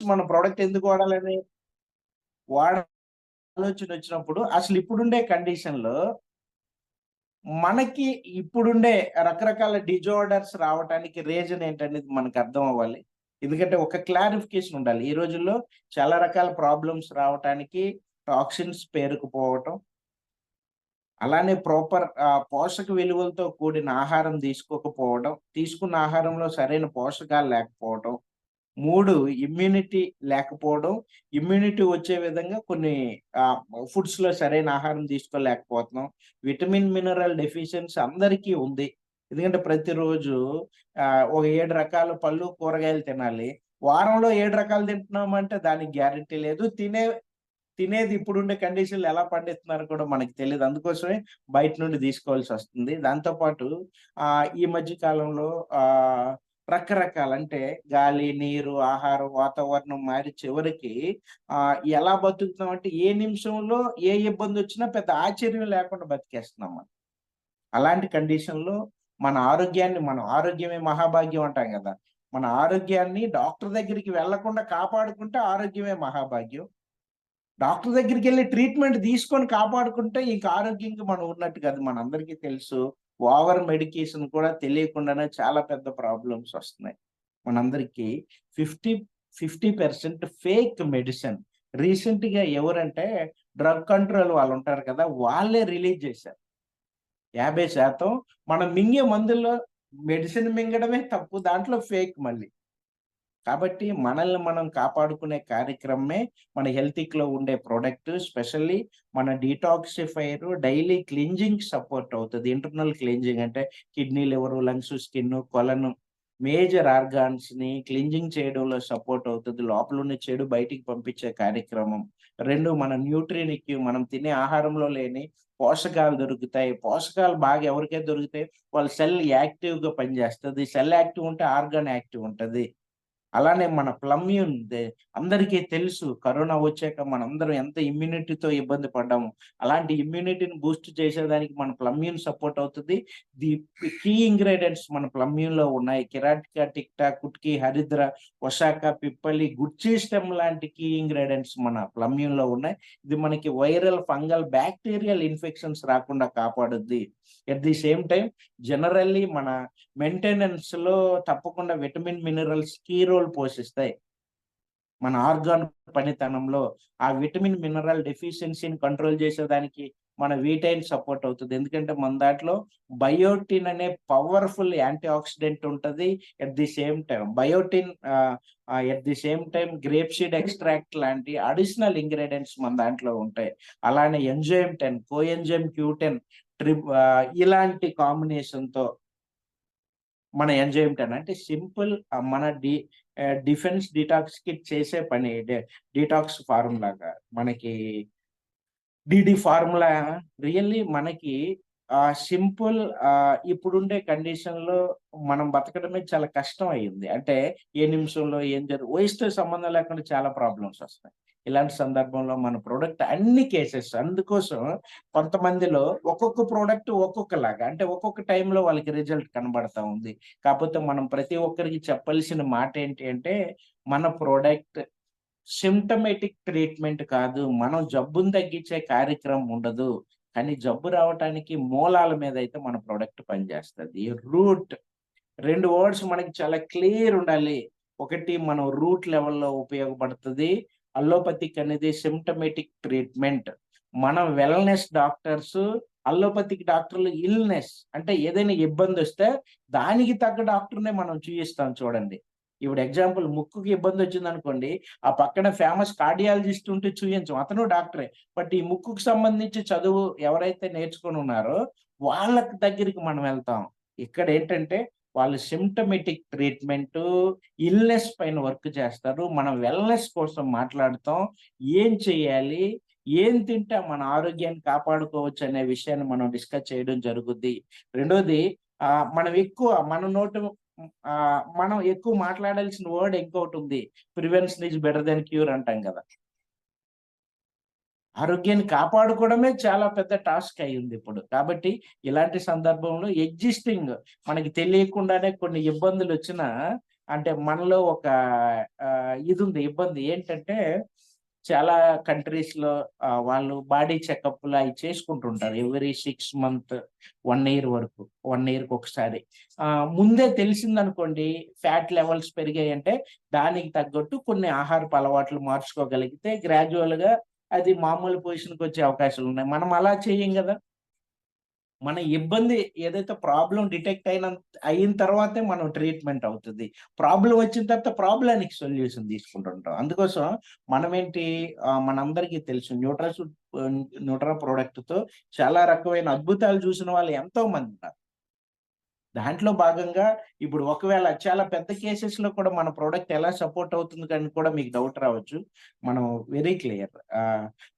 మన ప్రోడక్ట్ ఎందుకు వాడాలని వాడ ఆలోచన వచ్చినప్పుడు అసలు ఇప్పుడుండే కండిషన్‌లో మనకి ఇప్పుడుండే రకరకాల డిజార్డర్స్ రావటానికి రీజన్ ఏంటనేది మనకు అర్థం అవ్వాలి. ఎందుకంటే ఒక క్లారిఫికేషన్ ఉండాలి. ఈ రోజుల్లో చాలా రకాల ప్రాబ్లమ్స్ రావటానికి టాక్సిన్స్ పేరుకుపోవటం. అలానే ప్రాపర్ పోషక విలువలతో కూడిన ఆహారం తీసుకోకపోవడం, తీసుకున్న ఆహారంలో సరైన పోషకాలు లేకపోవడం. మూడు ఇమ్యూనిటీ లేకపోవడం. ఇమ్యూనిటీ వచ్చే విధంగా కొన్ని ఫుడ్స్లో సరైన ఆహారం తీసుకోలేకపోతున్నాం. విటమిన్, మినరల్ డెఫిషియన్సీ అందరికీ ఉంది. ఎందుకంటే ప్రతిరోజు ఒక ఏడు రకాల పళ్ళు, కూరగాయలు తినాలి. వారంలో ఏడు రకాలు తింటున్నామంటే దానికి గ్యారంటీ లేదు. తినే తినేది ఇప్పుడుండే కండిషన్లు ఎలా పండిస్తున్నారో కూడా మనకి తెలియదు అందుకోసమే బయట నుండి తీసుకోవాల్సొస్తుంది. దాంతో పాటు ఈ మధ్య కాలంలో రకరకాల అంటే గాలి, నీరు, ఆహారం, వాతావరణం మారి చివరికి ఆ ఎలా బతుకుతున్నామంటే ఏ నిమిషంలో ఏ ఇబ్బంది వచ్చినా పెద్ద ఆశ్చర్యం లేకుండా బతికేస్తున్నాం మనం. అలాంటి కండిషన్‌లో మన ఆరోగ్యాన్ని మనం ఆరోగ్యమే మహాభాగ్యం అంటాం కదా మన ఆరోగ్యాన్ని డాక్టర్ దగ్గరికి వెళ్ళకుండా కాపాడుకుంటే ఆరోగ్యమే మహాభాగ్యం. డాక్టర్ దగ్గరికి వెళ్ళి ట్రీట్మెంట్ తీసుకొని కాపాడుకుంటే ఇంక ఆరోగ్యంగా మనం ఉన్నట్టు కాదు. మనందరికీ తెలుసు. ఓవర్ మెడికేషన్ కూడా తెలియకుండానే చాలా పెద్ద ప్రాబ్లమ్స్ వస్తున్నాయి. మనందరికీ 50, 50% ఫేక్ మెడిసిన్. రీసెంట్‌గా ఎవరంటే డ్రగ్ కంట్రోల్ వాళ్ళు ఉంటారు కదా! వాళ్ళే రిలీజ్ చేశారు. 50% మనం మింగే మందుల్లో మెడిసిన్ మింగడమే తప్పు. దాంట్లో ఫేక్ మళ్ళీ. కాబట్టి మనల్ని మనం కాపాడుకునే కార్యక్రమమే మన హెల్తిక్‌లో ఉండే ప్రోడక్ట్ స్పెషల్లీ మన డీటాక్సిఫైర్ డైలీ క్లింజింగ్ సపోర్ట్ అవుతుంది ఇంటర్నల్ క్లింజింగ్ అంటే కిడ్నీ, లివర్, లంగ్స్, స్కిన్, కొలను మేజర్ ఆర్గాన్స్ని క్లింజింగ్ చేయడంలో సపోర్ట్ అవుతుంది లోపల ఉన్న చెడు బయటికి పంపించే కార్యక్రమం. రెండు మన న్యూట్రినిక్ మనం తినే ఆహారంలో లేని పోషకాలు దొరుకుతాయి. పోషకాలు బాగా ఎవరికైతే దొరుకుతాయి వాళ్ళ సెల్ యాక్టివ్‌గా పనిచేస్తుంది సెల్ యాక్టివ్ ఉంటే ఆర్గాన్ యాక్టివ్ ఉంటుంది అలానే మన ప్లమ్యూన్ అందరికీ తెలుసు. కరోనా వచ్చాక మనందరం ఎంత ఇమ్యూనిటీతో ఇబ్బంది పడ్డాము. అలాంటి ఇమ్యూనిటీని బూస్ట్ చేసేదానికి మన ప్లమ్యూన్ సపోర్ట్ అవుతుంది ది కీ ఇంగ్రీడియెంట్స్ మన ప్లమ్యూన్‌లో ఉన్నాయి. కిరాటికా, టిక్టా, కుట్కి, హరిద్ర, వసాక, పిప్పలి, గుడ్ స్టెమ్ లాంటి కీ ఇంగ్రీడియెంట్స్ మన ప్లమ్యూన్‌లో ఉన్నాయి. ఇది మనకి వైరల్, ఫంగల్, బ్యాక్టీరియల్ ఇన్ఫెక్షన్స్ రాకుండా కాపాడుద్ది. At the same time generally మన మెయింటెనెన్స్లో తప్పకుండా విటమిన్, మినరల్స్ కీ రోల్ పోషిస్తాయి. మన ఆర్గాన్ పనితనంలో ఆ విటమిన్, మినరల్ డెఫిషియన్సీని కంట్రోల్ చేసేదానికి మన వీటైన్ సపోర్ట్ అవుతుంది ఎందుకంటే మన దాంట్లో బయోటిన్ అనే పవర్‌ఫుల్ యాంటీ ఆక్సిడెంట్ ఉంటుంది at the same time biotin at the same time grape seed extract లాంటి అడిషనల్ ఇంగ్రీడియంట్స్ మన దాంట్లో ఉంటాయి. అలానే ఎంజైమ్ 10, కోఎంజైమ్ క్యూ10 ట్రిప్ ఇలాంటి కాంబినేషన్‌తో మన ఎంజాయ్మెంట్ 10 అంటే సింపుల్ మన డి డిఫెన్స్ డిటాక్స్కి చేసే పని డిటాక్స్ ఫార్ములాగా మనకి డిడి ఫార్ములా రియల్లీ మనకి సింపుల్ ఇప్పుడుండే కండిషన్‌లో మనం బతకడమే చాలా కష్టం అయ్యింది అంటే ఏ నిమిషంలో ఏం జరు వయసుతో సంబంధం లేకుండా చాలా ప్రాబ్లమ్స్ వస్తాయి. ఇలాంటి సందర్భంలో మన ప్రోడక్ట్ అన్ని కేసెస్ అందుకోసం కొంతమందిలో ఒక్కొక్క ప్రోడక్ట్ ఒక్కొక్కలాగా అంటే ఒక్కొక్క టైంలో వాళ్ళకి రిజల్ట్ కనబడతా ఉంది. కాకపోతే మనం ప్రతి ఒక్కరికి చెప్పాల్సిన మాట ఏంటి అంటే మన ప్రోడక్ట్ సిమ్టమేటిక్ ట్రీట్మెంట్ కాదు. మనం జబ్బుని తగ్గించే కార్యక్రమం ఉండదు. కానీ జబ్బు రావటానికి మూలాల మీద అయితే మన ప్రొడక్ట్ పనిచేస్తుంది రూట్ రెండు వర్డ్స్ మనకి చాలా క్లియర్ ఉండాలి. ఒకటి మనం రూట్ లెవెల్‌లో ఉపయోగపడుతుంది అల్లోపతిక్ అనేది సిమ్టమేటిక్ ట్రీట్మెంట్. మనం వెల్‌నెస్ డాక్టర్స్, అల్లోపతిక్ డాక్టర్లు ఇల్‌నెస్ అంటే ఏదైనా ఇబ్బంది వస్తే దానికి తగ్గ డాక్టర్‌నే మనం చూపిస్తాం చూడండి. ఇప్పుడు ఎగ్జాంపుల్ ముక్కుకి ఇబ్బంది వచ్చిందనుకోండి ఆ పక్కన ఫేమస్ కార్డియాలజిస్ట్ ఉంటే చూయించం. అతను డాక్టరే. బట్ ఈ ముక్కుకు సంబంధించి చదువు ఎవరైతే నేర్చుకొనున్నారో వాళ్ళ దగ్గరికి మనం వెళ్తాం. ఇక్కడ ఏంటంటే వాళ్ళు సిమ్టమెటిక్ ట్రీట్మెంట్ ఇల్‌నెస్ పైన వర్క్ చేస్తారు. మనం వెల్‌నెస్ కోసం మాట్లాడుతాం. ఏం చేయాలి? ఏం తింటే మన ఆరోగ్యాన్ని కాపాడుకోవచ్చు అనే విషయాన్ని మనం డిస్కస్ చేయడం జరుగుద్ది. రెండోది మనం ఎక్కువ మన నోటు మనం ఎక్కువ మాట్లాడాల్సిన వర్డ్ ఇంకొకటి ఉంది. Prevention is better than cure అంటాం కదా. ఆరోగ్యాన్ని కాపాడుకోవడమే చాలా పెద్ద టాస్క్ అయ్యింది ఇప్పుడు. కాబట్టి ఇలాంటి సందర్భంలో ఎగ్జిస్టింగ్ మనకి తెలియకుండానే కొన్ని ఇబ్బందులు వచ్చినా అంటే మనలో ఒక ఇది ఉంది. ఇబ్బంది ఏంటంటే చాలా కంట్రీస్లో వాళ్ళు బాడీ చెకప్‌లు అవి చేసుకుంటుంటారు. Every six month, one year వరకు. వన్ ఇయర్కి ఒకసారి. ఆ ముందే తెలిసిందనుకోండి ఫ్యాట్ లెవెల్స్ పెరిగాయంటే దానికి తగ్గట్టు కొన్ని ఆహారపు అలవాట్లు మార్చుకోగలిగితే గ్రాడ్యుయల్‌గా అది మామూలు పొజిషన్కి వచ్చే అవకాశాలు ఉన్నాయి మనం అలా చేయం కదా మన ఇబ్బంది ఏదైతే ప్రాబ్లం డిటెక్ట్ అయిన అయిన తర్వాతే మనం ట్రీట్మెంట్ అవుతుంది ప్రాబ్లం వచ్చిన తర్వాత ప్రాబ్లానికి సొల్యూషన్ తీసుకుంటుంటాం. అందుకోసం మనమేంటి మనందరికీ తెలుసు న్యూట్రా న్యూట్రా ప్రోడక్ట్తో చాలా రకమైన అద్భుతాలు చూసిన వాళ్ళు ఎంతో మందున్నారు. దాంట్లో భాగంగా ఇప్పుడు ఒకవేళ చాలా పెద్ద కేసెస్‌లో కూడా మన ప్రోడక్ట్ ఎలా సపోర్ట్ అవుతుంది అని కూడా మీకు డౌట్ రావచ్చు. మనం వెరీ క్లియర్.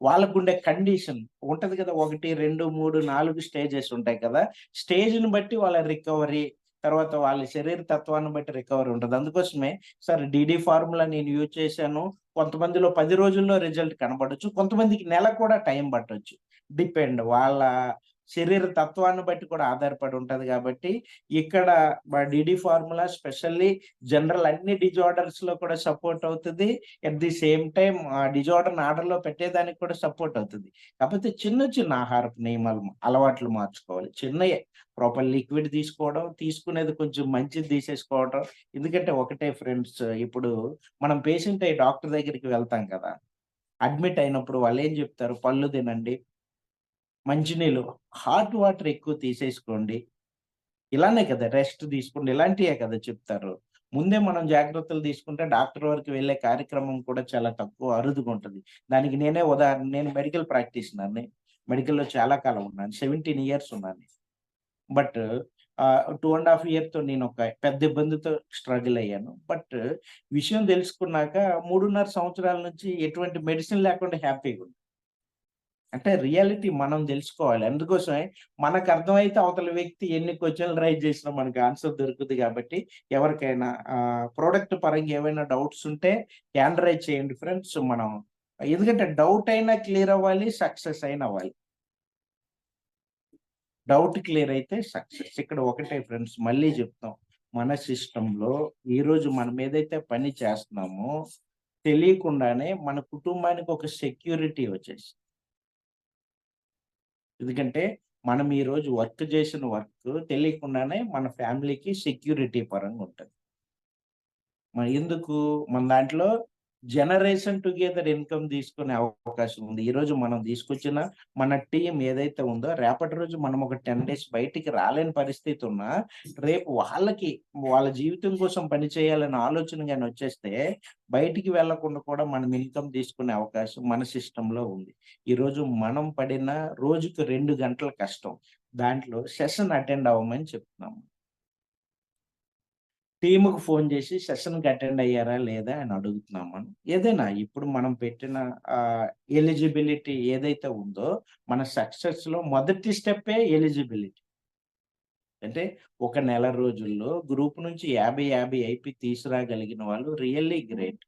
వాళ్ళకు ఉండే కండిషన్ ఉంటది కదా! 1, 2, 3, 4 స్టేజెస్ ఉంటాయి కదా! స్టేజ్‌ని బట్టి వాళ్ళ రికవరీ, తర్వాత వాళ్ళ శరీర తత్వాన్ని బట్టి రికవరీ ఉంటుంది అందుకోసమే సార్ డిడి ఫార్ములా నేను యూజ్ చేశాను. కొంతమందిలో పది రోజుల్లో రిజల్ట్ కనబడచ్చు కొంతమందికి నెల కూడా టైం పట్టవచ్చు డిపెండ్ వాళ్ళ శరీర తత్వాన్ని బట్టి కూడా ఆధారపడి ఉంటుంది కాబట్టి, ఇక్కడ మా డిడి ఫార్ములా స్పెషల్లీ జనరల్ అన్ని డిజార్డర్స్‌లో కూడా సపోర్ట్ అవుతుంది అట్ ది సేమ్ టైం ఆ డిజార్డర్‌ని ఆర్డర్‌లో పెట్టేదానికి కూడా సపోర్ట్ అవుతుంది కాకపోతే చిన్న చిన్న ఆహారపు నియమాలు అలవాట్లు మార్చుకోవాలి. చిన్నయే ప్రాపర్ లిక్విడ్ తీసుకోవడం, తీసుకునేది కొంచెం మంచిది తీసేసుకోవడం. ఎందుకంటే ఒకటే ఫ్రెండ్స్ ఇప్పుడు మనం పేషెంట్ అయ్యి డాక్టర్ దగ్గరికి వెళ్తాం కదా! అడ్మిట్ అయినప్పుడు వాళ్ళు ఏం చెప్తారు? పళ్ళు తినండి. మంచినీళ్ళు, హాట్ వాటర్ ఎక్కువ తీసేసుకోండి. ఇలానే కదా! రెస్ట్ తీసుకోండి. ఇలాంటియే కదా చెప్తారు. ముందే మనం జాగ్రత్తలు తీసుకుంటే డాక్టర్ వరకు వెళ్ళే కార్యక్రమం కూడా చాలా తక్కువ అరుదుగుంటది. దానికి నేనే ఉదాహరణ నేను మెడికల్ ప్రాక్టీషనర్‌ని. మెడికల్‌లో చాలా కాలం ఉన్నాను. 17 ఇయర్స్ ఉన్నాను. బట్ టూ అండ్ హాఫ్ ఇయర్‌తో నేను ఒక పెద్ద ఇబ్బందితో స్ట్రగుల్ అయ్యాను. బట్ విషయం తెలుసుకున్నాక 3.5 సంవత్సరాల నుంచి ఎటువంటి మెడిసిన్ లేకుండా హ్యాపీగా ఉంది అంటే రియాలిటీ మనం తెలుసుకోవాలి. అందుకోసమే మనకు అర్థమైతే అవతల వ్యక్తి ఎన్ని క్వశ్చన్లు రైజ్ చేసినా మనకు ఆన్సర్ దొరుకుతుంది కాబట్టి ఎవరికైనా ప్రోడక్ట్ పరంగా ఏమైనా డౌట్స్ ఉంటే హ్యాండ్ రైజ్ చేయండి ఫ్రెండ్స్. మనం ఎందుకంటే డౌట్ అయినా క్లియర్ అవ్వాలి. సక్సెస్ అయినా అవ్వాలి. డౌట్ క్లియర్ అయితే సక్సెస్. ఇక్కడ ఒకటే ఫ్రెండ్స్ మళ్ళీ చెప్తాం. మన సిస్టంలో ఈరోజు మనం ఏదైతే పని చేస్తున్నామో తెలియకుండానే మన కుటుంబానికి ఒక సెక్యూరిటీ వచ్చేసి ఎందుకంటే మనం ఈరోజు వర్క్ చేసిన వర్క్ తెలియకుండానే మన ఫ్యామిలీకి సెక్యూరిటీ పరంగా ఉంటుంది మరి ఎందుకు? మన దాంట్లో జనరేషన్ టుగెదర్ ఇన్‌కమ్ తీసుకునే అవకాశం ఉంది. ఈ రోజు మనం తీసుకొచ్చిన మన టీం ఏదైతే ఉందో రేపటి రోజు మనం ఒక 10 డేస్ బయటికి రాలేని పరిస్థితి ఉన్నా, రేపు వాళ్ళకి వాళ్ళ జీవితం కోసం పని చేయాలనే ఆలోచన కానీ వచ్చేస్తే బయటికి వెళ్ళకుండా కూడా మనం ఇన్‌కమ్ తీసుకునే అవకాశం మన సిస్టంలో ఉంది. ఈరోజు మనం పడిన రోజుకి రెండు గంటల కష్టం. దాంట్లో సెషన్ అటెండ్ అవ్వమని చెప్తున్నాము. టీముకు ఫోన్ చేసి సెషన్‌కి అటెండ్ అయ్యారా? లేదా? అని అడుగుతున్నాం మనం. ఏదైనా ఇప్పుడు మనం పెట్టిన ఎలిజిబిలిటీ ఏదైతే ఉందో మన సక్సెస్‌లో మొదటి స్టెప్పే ఎలిజిబిలిటీ. అంటే ఒక నెల రోజుల్లో గ్రూప్ నుంచి 50, 50 ఐపీ తీసుకురాగలిగిన వాళ్ళు రియల్లీ గ్రేట్.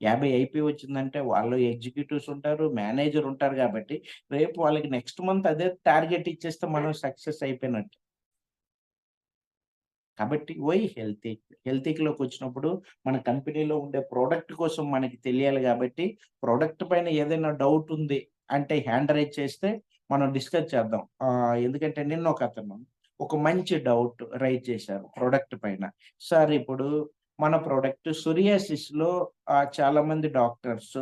50 ఐపీ వచ్చిందంటే వాళ్ళు ఎగ్జిక్యూటివ్స్ ఉంటారు, మేనేజర్ ఉంటారు కాబట్టి రేపు వాళ్ళకి నెక్స్ట్ మంత్ అదే టార్గెట్ ఇచ్చేస్తే మనం సక్సెస్ అయిపోయినట్టు కాబట్టి వై హెల్తీక్? హెల్తీక్‌లోకి వచ్చినప్పుడు మన కంపెనీలో ఉండే ప్రోడక్ట్ కోసం మనకి తెలియాలి కాబట్టి ప్రోడక్ట్ పైన ఏదైనా డౌట్ ఉంది అంటే హ్యాండ్ రైజ్ చేస్తే మనం డిస్కస్ చేద్దాం. ఎందుకంటే నిన్న ఒక అతను ఒక మంచి డౌట్ రైజ్ చేశారు ప్రోడక్ట్ పైన. సార్ ఇప్పుడు మన ప్రోడక్ట్ సోరియాసిస్‌లో ఆహ్, చాలా మంది డాక్టర్స్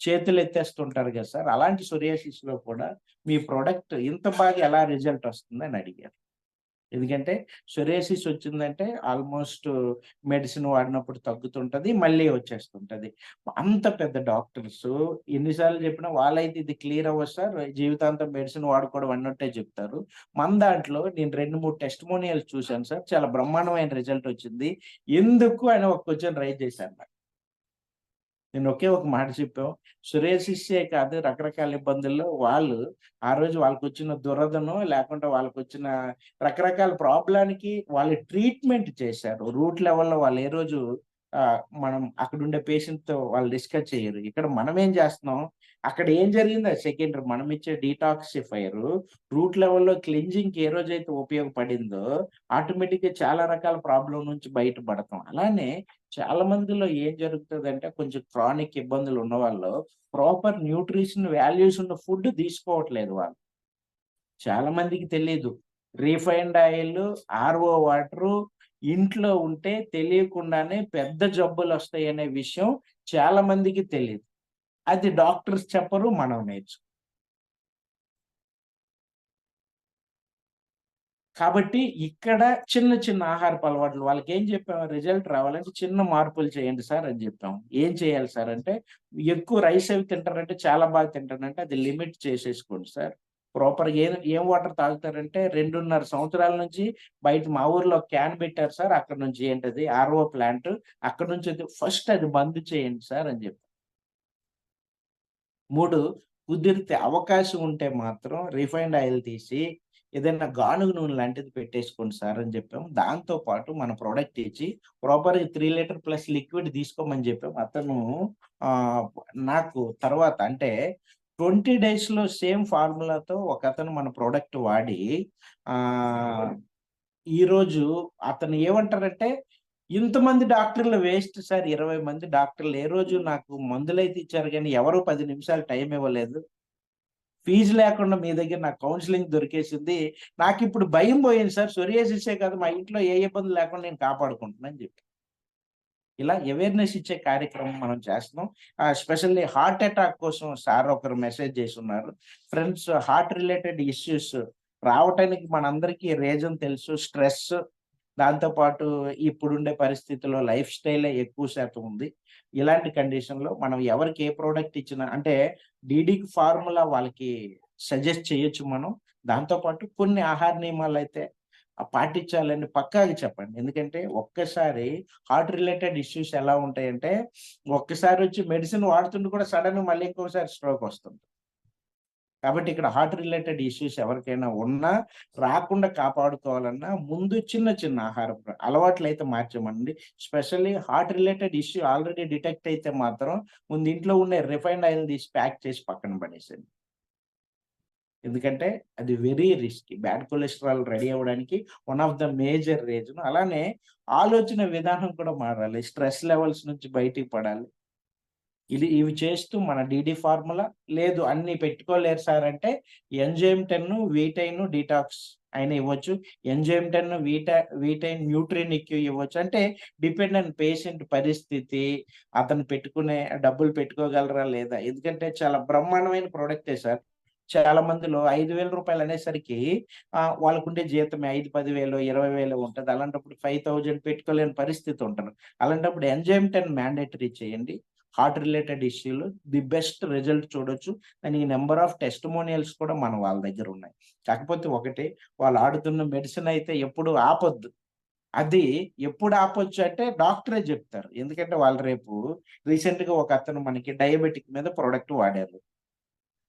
చేతులెత్తేస్తుంటారు కదా సార్! అలాంటి సోరియాసిస్‌లో కూడా మీ ప్రోడక్ట్ ఇంత బాగా ఎలా రిజల్ట్ వస్తుందని అడిగారు. ఎందుకంటే సోరియాసిస్ వచ్చిందంటే ఆల్‌మోస్ట్ మెడిసిన్ వాడినప్పుడు తగ్గుతుంటది. మళ్ళీ వచ్చేస్తుంటది. అంత పెద్ద డాక్టర్స్ ఎన్నిసార్లు చెప్పినా వాళ్ళైతే ఇది క్లియర్ అవ్వదు సార్. జీవితాంతం మెడిసిన్ వాడుకోవడం అన్నట్టే చెప్తారు. మన దాంట్లో నేను రెండు మూడు టెస్ట్ మోనియల్స్ చూశాను సార్. చాలా బ్రహ్మాండమైన రిజల్ట్ వచ్చింది. ఎందుకు అని ఒక క్వశ్చన్ రైజ్ చేశాను నేను ఒకే ఒక మాట చెప్పావు సోరియాసిస్సే కాదు రకరకాల ఇబ్బందుల్లో వాళ్ళు ఆ రోజు వాళ్ళకి వచ్చిన దురదను లేకుంటే వాళ్ళకొచ్చిన రకరకాల ప్రాబ్లానికి వాళ్ళు ట్రీట్మెంట్ చేశారు. రూట్ లెవెల్‌లో వాళ్ళు ఏ రోజు మనం మనం అక్కడుండే పేషెంట్‌తో వాళ్ళు డిస్కస్ చేయరు. ఇక్కడ మనం ఏం చేస్తున్నాం, అక్కడ ఏం జరిగిందో సెకండ్ మనం ఇచ్చే డీటాక్సిఫైర్ రూట్ లెవెల్‌లో క్లెన్జింగ్‌కి ఏ రోజైతే ఉపయోగపడిందో ఆటోమేటిక్‌గా చాలా రకాల ప్రాబ్లం నుంచి బయటపడతాం. అలానే చాలా మందిలో ఏం జరుగుతుందంటే కొంచెం క్రానిక్ ఇబ్బందులు ఉన్నవాళ్ళు ప్రాపర్ న్యూట్రిషన్ వాల్యూస్ ఉన్న ఫుడ్ తీసుకోవట్లేదు వాళ్ళు. చాలా మందికి తెలియదు రిఫైన్డ్ ఆయిల్, ఆర్‌ఓ వాటరు ఇంట్లో ఉంటే తెలియకుండానే పెద్ద జబ్బులు వస్తాయనే విషయం చాలా మందికి తెలియదు అది డాక్టర్స్ చెప్పరు. మనం నేర్చు కాబట్టి ఇక్కడ చిన్న చిన్న ఆహారపు అలవాట్లు వాళ్ళకి ఏం చెప్పాము రిజల్ట్ రావాలంటే చిన్న మార్పులు చేయండి సార్ అని చెప్పాము. ఏం చేయాలి సార్ అంటే ఎక్కువ రైస్ అవి తింటారంటే చాలా బాగా తింటారంటే అది లిమిట్ చేసేసుకోండి సార్. ప్రాపర్‌గా ఏం ఏం వాటర్ తాగుతారంటే 2.5 సంవత్సరాల నుంచి బయట మా ఊర్లో క్యాన్ పెట్టారు సార్. అక్కడ నుంచి ఏంటది ఆర్‌ఓ ప్లాంట్. అక్కడి నుంచి ఫస్ట్ అది బంద్ చేయండి సార్ అని చెప్పాం 3 కుదిరితే అవకాశం ఉంటే మాత్రం రిఫైన్డ్ ఆయిల్ తీసి ఏదైనా గానుగ నూనె లాంటిది పెట్టేసుకోండి సార్ అని చెప్పాము. దాంతో పాటు మన ప్రొడక్ట్ ఇచ్చి ప్రాపర్‌గా 3 లీటర్ ప్లస్ లిక్విడ్ తీసుకోమని చెప్పాము. అతను నాకు తర్వాత అంటే 20 డేస్‌లో సేమ్ ఫార్ములాతో ఒకతను మన ప్రొడక్ట్ వాడి ఈరోజు అతను ఏమంటారంటే ఇంతమంది డాక్టర్లు వేస్ట్ సార్ 20 మంది డాక్టర్లు ఏ రోజు నాకు మందులైతే ఇచ్చారు కానీ ఎవరు పది నిమిషాలు టైం ఇవ్వలేదు. ఫీజు లేకుండా మీ దగ్గర నాకు కౌన్సిలింగ్ దొరికేసింది. నాకు ఇప్పుడు భయం పోయింది సార్. సోరియాసిసే కాదు మా ఇంట్లో ఏ ఇబ్బంది లేకుండా నేను కాపాడుకుంటున్నాను అని చెప్పి. ఇలా అవేర్‌నెస్ ఇచ్చే కార్యక్రమం మనం చేస్తున్నాం. స్పెషల్లీ హార్ట్ అటాక్ కోసం సార్ ఒకరు మెసేజ్ చేసి ఉన్నారు ఫ్రెండ్స్ హార్ట్ రిలేటెడ్ ఇష్యూస్ రావటానికి మనందరికీ రీజన్ తెలుసు. స్ట్రెస్ దాంతో పాటు ఇప్పుడుండే పరిస్థితుల్లో లైఫ్ స్టైలే ఎక్కువ శాతం ఉంది. ఇలాంటి కండిషన్‌లో మనం ఎవరికి ఏ ప్రోడక్ట్ ఇచ్చినా అంటే డీడీకి ఫార్ములా వాళ్ళకి సజెస్ట్ చేయొచ్చు మనం. దాంతో పాటు కొన్ని ఆహార నియమాలు అయితే పాటించాలని పక్కాగా చెప్పండి. ఎందుకంటే ఒక్కసారి హార్ట్ రిలేటెడ్ ఇష్యూస్ ఎలా ఉంటాయంటే ఒక్కసారి వచ్చి మెడిసిన్ వాడుతుంటే కూడా సడన్ మళ్ళీ ఇంకోసారి స్ట్రోక్ వస్తుంది. కాబట్టి ఇక్కడ హార్ట్ రిలేటెడ్ ఇష్యూస్ ఎవరికైనా ఉన్నా రాకుండా కాపాడుకోవాలన్నా ముందు చిన్న చిన్న ఆహార అలవాట్లు అయితే మార్చమండి specially heart related issue already detect అయితే మాత్రం ముందు ఇంట్లో ఉండే రిఫైన్డ్ ఆయిల్ తీసి ప్యాక్ చేసి పక్కన పడేసేయండి. ఎందుకంటే అది very risky. Bad cholesterol ready అవ్వడానికి one of the major reason. అలానే ఆలోచన విధానం కూడా మారాలి. స్ట్రెస్ లెవెల్స్ నుంచి బయటికి పడాలి. ఇది ఇవి చేస్తూ మన డిడి ఫార్ములా లేదు అన్ని పెట్టుకోలేరు సార్ అంటే ఎంజైమ్ 10, వీటైన్, డీటాక్స్ అయినా ఇవ్వచ్చు. ఎంజైమ్ 10, వీటా వీటైన్, న్యూట్రినిక్ ఇవ్వచ్చు. అంటే డిపెండ్ ఆన్ పేషెంట్ పరిస్థితి, అతను పెట్టుకునే డబ్బులు పెట్టుకోగలరా లేదా? ఎందుకంటే చాలా బ్రహ్మాండమైన ప్రోడక్టే సార్. చాలా మందిలో ఐదు వేల రూపాయలు అనేసరికి వాళ్ళకుంటే జీతం ఐదు జీతమే 5, 10,000, 20,000 ఉంటది. అలాంటప్పుడు 5,000 పెట్టుకోలేని పరిస్థితి ఉంటారు అలాంటప్పుడు ఎంజైమ్ 10 మ్యాండేటరీ చేయండి. హార్ట్ రిలేటెడ్ ఇష్యూలో ది బెస్ట్ రిజల్ట్ చూడొచ్చు. దాని ఈ నెంబర్ ఆఫ్ టెస్టిమోనియల్స్ కూడా మన వాళ్ళ దగ్గర ఉన్నాయి. కాకపోతే ఒకటి వాళ్ళు ఆడుతున్న మెడిసిన్ అయితే ఎప్పుడు ఆపొద్దు. అది ఎప్పుడు ఆపొచ్చు అంటే డాక్టరే చెప్తారు. ఎందుకంటే వాళ్ళు రేపు రీసెంట్‌గా ఒక అతను మనకి డయాబెటిక్ మీద ప్రోడక్ట్ వాడారు.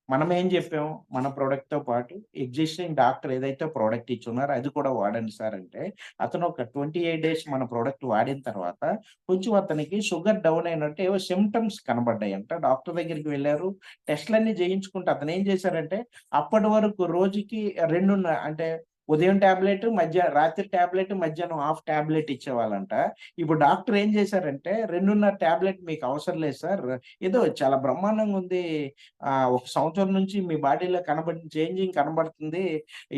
మనం ఏం చెప్పాం? మన ప్రొడక్ట్‌తో పాటు ఎగ్జిస్టింగ్ డాక్టర్ ఏదైతే ప్రోడక్ట్ ఇచ్చున్నారో అది కూడా వాడండి సార్ అంటే అతను ఒక 28 డేస్ మన ప్రోడక్ట్ వాడిన తర్వాత కొంచెం అతనికి షుగర్ డౌన్ అయినట్టు ఏవో సిమ్టమ్స్ కనబడ్డాయి అంట డాక్టర్ దగ్గరికి వెళ్ళారు టెస్ట్‌లన్నీ చేయించుకుంటే అతను ఏం చేశారంటే అప్పటి వరకు రోజుకి రెండున్న అంటే ఉదయం టాబ్లెట్, మధ్య రాత్రి టాబ్లెట్, మధ్యాహ్నం హాఫ్ టాబ్లెట్ ఇచ్చేవాళ్ళంట. ఇప్పుడు డాక్టర్ ఏం చేశారంటే 2.5 టాబ్లెట్ మీకు అవసరం లేదు సార్. ఏదో చాలా బ్రహ్మాండంగా ఉంది. ఒక సంవత్సరం నుంచి మీ బాడీలో కనబడి చేంజింగ్ కనబడుతుంది.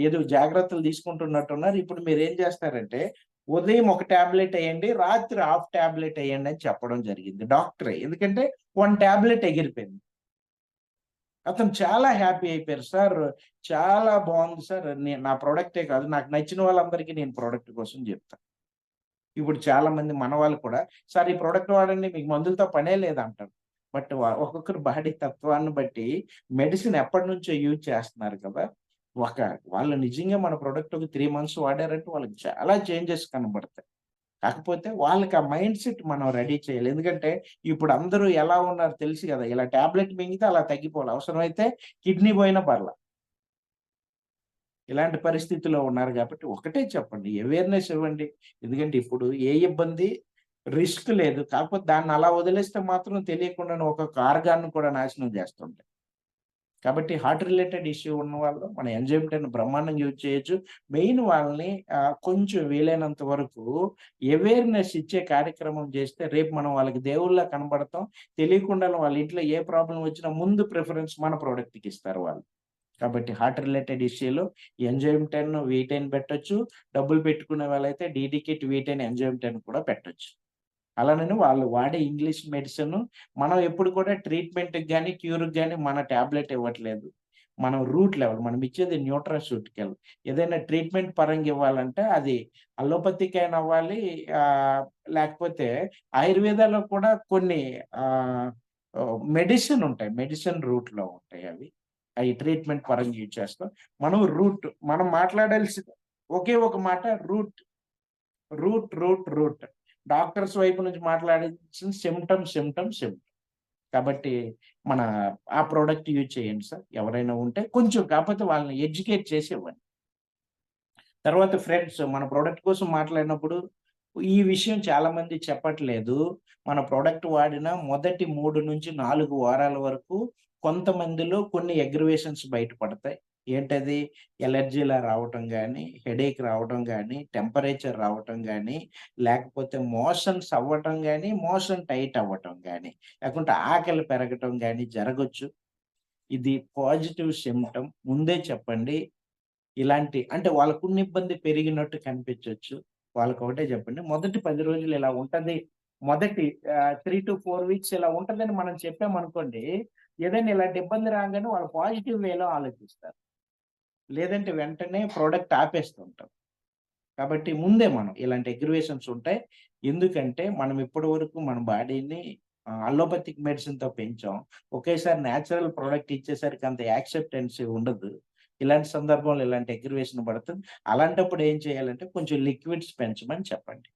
ఏదో జాగ్రత్తలు తీసుకుంటున్నట్టున్నారు. ఇప్పుడు మీరు ఏం చేస్తారంటే ఉదయం ఒక టాబ్లెట్ వేయండి రాత్రి హాఫ్ టాబ్లెట్ వేయండి అని చెప్పడం జరిగింది డాక్టరే. ఎందుకంటే వన్ టాబ్లెట్ ఎగిరిపోయింది. అతను చాలా హ్యాపీ అయిపోయారు. సార్ చాలా బాగుంది సార్. నేను నా ప్రోడక్టే కాదు నాకు నచ్చిన వాళ్ళందరికీ నేను ప్రోడక్ట్ కోసం చెప్తాను ఇప్పుడు చాలా మంది మన వాళ్ళు కూడా సార్ ఈ ప్రోడక్ట్ వాడండి మీకు మందులతో పనే లేదంటారు. బట్ ఒక్కొక్కరు బాడీ తత్వాన్ని బట్టి మెడిసిన్ ఎప్పటినుంచో యూజ్ చేస్తున్నారు కదా! ఒక వాళ్ళు నిజంగా మన ప్రోడక్ట్ ఒక త్రీ మంత్స్ వాడారంటే వాళ్ళకి చాలా చేంజెస్ కనబడతాయి. కాకపోతే వాళ్ళకి ఆ మైండ్ సెట్ మనం రెడీ చేయాలి. ఎందుకంటే ఇప్పుడు అందరూ ఎలా ఉన్నారు తెలుసు కదా! ఇలా టాబ్లెట్ మింగితే అలా తగ్గిపోవాలి. అవసరమైతే కిడ్నీ పోయినా పర్లా. ఇలాంటి పరిస్థితిలో ఉన్నారు కాబట్టి ఒకటే చెప్పండి. అవేర్‌నెస్ ఇవ్వండి. ఎందుకంటే ఇప్పుడు ఏ ఇబ్బంది రిస్క్ లేదు. కాకపోతే దాన్ని అలా వదిలేస్తే మాత్రం తెలియకుండానే ఒక్కొక్క ఆర్గాన్‌ని కూడా నాశనం చేస్తుంటాయి. కాబట్టి హార్ట్ రిలేటెడ్ ఇష్యూ ఉన్న వాళ్ళు మన ఎంజైమ్ 10 బ్రహ్మాండంగా యూజ్ చేయొచ్చు. మెయిన్ వాళ్ళని కొంచెం వీలైనంత వరకు అవేర్‌నెస్ ఇచ్చే కార్యక్రమం చేస్తే రేపు మనం వాళ్ళకి దేవుళ్ళ కనబడతాం తెలియకుండానే వాళ్ళ ఇంట్లో ఏ ప్రాబ్లం వచ్చినా ముందు ప్రిఫరెన్స్ మన ప్రోడక్ట్కి ఇస్తారు వాళ్ళు. కాబట్టి హార్ట్ రిలేటెడ్ ఇష్యూలో ఎంజైమ్ 10, వి10 పెట్టొచ్చు. డబ్బులు పెట్టుకునే వాళ్ళైతే డీడీకిట్, వి10, ఎంజైమ్ 10 కూడా పెట్టొచ్చు. అలానే వాళ్ళు వాడే ఇంగ్లీష్ మెడిసిన్ మనం ఎప్పుడు కూడా ట్రీట్మెంట్‌కి కానీ క్యూర్‌కి కానీ మన టాబ్లెట్ ఇవ్వట్లేదు. మనం రూట్ లెవెల్ మనం ఇచ్చేది న్యూట్రాస్యూటికల్. ఏదైనా ట్రీట్మెంట్ పరంగా ఇవ్వాలంటే అది అలోపతిక్ అయినా అవ్వాలి. లేకపోతే ఆయుర్వేదాలో కూడా కొన్ని మెడిసిన్ ఉంటాయి. మెడిసిన్ రూట్‌లో ఉంటాయి అవి. అవి ట్రీట్మెంట్ పరంగా యూజ్ చేస్తాం. మనం రూట్ మనం మాట్లాడాల్సి ఒకే ఒక మాట root. Root, root, root. Doctors వైపు నుంచి మాట్లాడించిన సిమ్టమ్, సిమ్టమ్, సిమ్టమ్. కాబట్టి మన ఆ ప్రోడక్ట్ యూజ్ చేయండి సార్. ఎవరైనా ఉంటే కొంచెం కాకపోతే వాళ్ళని ఎడ్యుకేట్ చేసేవ్వండి తర్వాత ఫ్రెండ్స్ మన ప్రోడక్ట్ కోసం మాట్లాడినప్పుడు ఈ విషయం చాలామంది చెప్పట్లేదు. మన ప్రోడక్ట్ వాడిన మొదటి 3-4 వారాల వరకు కొంతమందిలో కొన్ని ఎగ్రివేషన్స్ బయటపడతాయి. ఏంటది? ఎలర్జీలా రావటం కానీ హెడేక్ రావటం కానీ టెంపరేచర్ రావటం కానీ లేకపోతే మోషన్స్ అవ్వటం కానీ మోషన్ టైట్ అవ్వటం కానీ లేకుంటే ఆకలి పెరగటం కానీ జరగొచ్చు. ఇది పాజిటివ్ సిమ్టమ్ ముందే చెప్పండి. ఇలాంటి అంటే వాళ్ళకున్న ఇబ్బంది పెరిగినట్టు కనిపించవచ్చు వాళ్ళకి ఒకటే చెప్పండి. మొదటి పది రోజులు ఇలా ఉంటుంది మొదటి త్రీ టు ఫోర్ వీక్స్ ఇలా ఉంటుందని మనం చెప్పామనుకోండి. ఏదైనా ఇలాంటి ఇబ్బంది రాగానే వాళ్ళు పాజిటివ్ వేలో ఆలోచిస్తారు. లేదంటే వెంటనే ప్రొడక్ట్ ఆపేస్తుంటాం. కాబట్టి ముందే మనం ఇలాంటి ఎగ్రివేషన్స్ ఉంటాయి. ఎందుకంటే మనం ఇప్పటి వరకు మన బాడీని ఆహ్, అలోపతిక్ మెడిసిన్‌తో పెంచాం. ఒకేసారి నేచురల్ ప్రోడక్ట్ ఇచ్చేసరికి అంత యాక్సెప్టెన్సీ ఉండదు. ఇలాంటి సందర్భంలో ఇలాంటి ఎగ్రివేషన్ పడుతుంది. అలాంటప్పుడు ఏం చేయాలంటే కొంచెం లిక్విడ్స్ పెంచమని చెప్పండి.